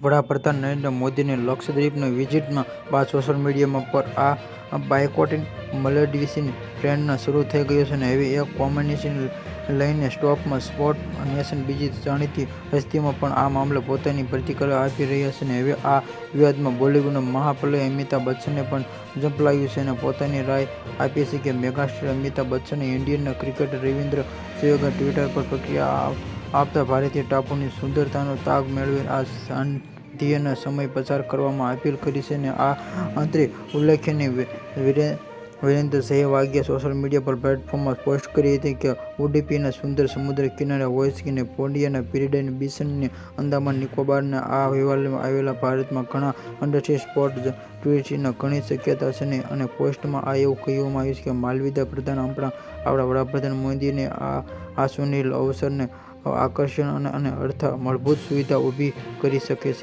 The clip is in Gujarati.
વડાપ્રધાન નરેન્દ્ર મોદીની લક્ષદ્વીપની વિઝિટમાં બાદ સોશિયલ મીડિયામાં પર આ બાયકોટિન મલેડિસિન ટ્રેન્ડ શરૂ થઈ ગયો છે અને હવે એક કોમેન્ટને લઈને સ્ટોકમાં સ્પોર્ટ નેશન બીજી જાણીતી હસ્તીમાં પણ આ મામલે પોતાની પ્રતિક્રિયા આપી રહ્યા છે અને હવે આ વિવાદમાં બોલિવૂડના મહાપ્રલય અમિતાભ બચ્ચને પણ ઝંપલાવ્યું છે અને પોતાની રાય આપી છે કે મેગાસ્ટાર અમિતાભ બચ્ચને ઇન્ડિયન ક્રિકેટર રવિન્દ્ર સહેવાગે ટ્વિટર પર પ્રતિક્રિયા આપતા ભારતીય ટાપુની સુંદરતાનો તાગ મેળવી આ શાંતિના સમય પસાર કરવામાં અપીલ કરી છે અને આ અંતરે ઉલ્લેખનીય વિરેન્દ્ર સહેવાગે સોશિયલ મીડિયા પર પ્લેટફોર્મમાં પોસ્ટ કરી હતી કે ઉડીપીના સુંદર સમુદ્ર કિનારે હોય પોંડિયાના પોન્ડિયાના બિસનને અંદામાન નિકોબારના આ અહેવાલમાં આવેલા ભારતમાં ઘણા અંડરસી સ્પોટ ટુરિસ્ટના ઘણી શક્યતા છે અને પોસ્ટમાં એવું કહેવામાં આવ્યું છે કે માલવિદા પ્રધાન આપણા આપણા વડાપ્રધાન મોદીને આ સુવર્ણિમ અવસરને આકર્ષણ અને અર્થ મૂળભૂત સુવિધા ઊભી કરી શકે છે.